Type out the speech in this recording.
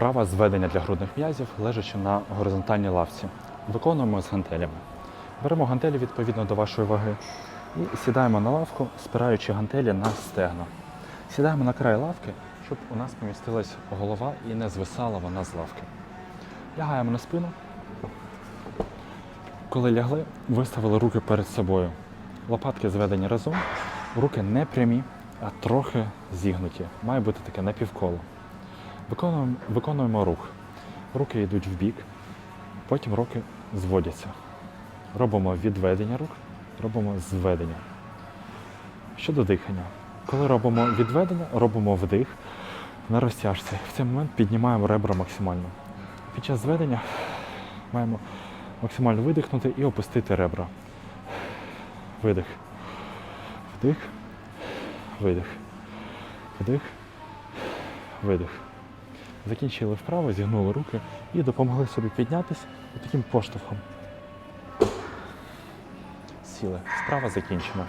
Вправа зведення для грудних м'язів, лежачи на горизонтальній лавці. Виконуємо з гантелями. Беремо гантелі відповідно до вашої ваги і сідаємо на лавку, спираючи гантелі на стегна. Сідаємо на край лавки, щоб у нас помістилась голова і не звисала вона з лавки. Лягаємо на спину. Коли лягли, виставили руки перед собою. Лопатки зведені разом, руки не прямі, а трохи зігнуті. Має бути таке напівколо. Виконуємо, виконуємо рух. Руки йдуть в бік, потім руки зводяться. Робимо відведення рук, робимо зведення. Щодо дихання. Коли робимо відведення, робимо вдих на розтяжці. В цей момент піднімаємо ребра максимально. Під час зведення маємо максимально видихнути і опустити ребра. Видих. Вдих. Видих. Вдих. Видих. Закінчили вправо, зігнули руки і допомогли собі піднятися таким поштовхом. Сіли. Справа закінчена.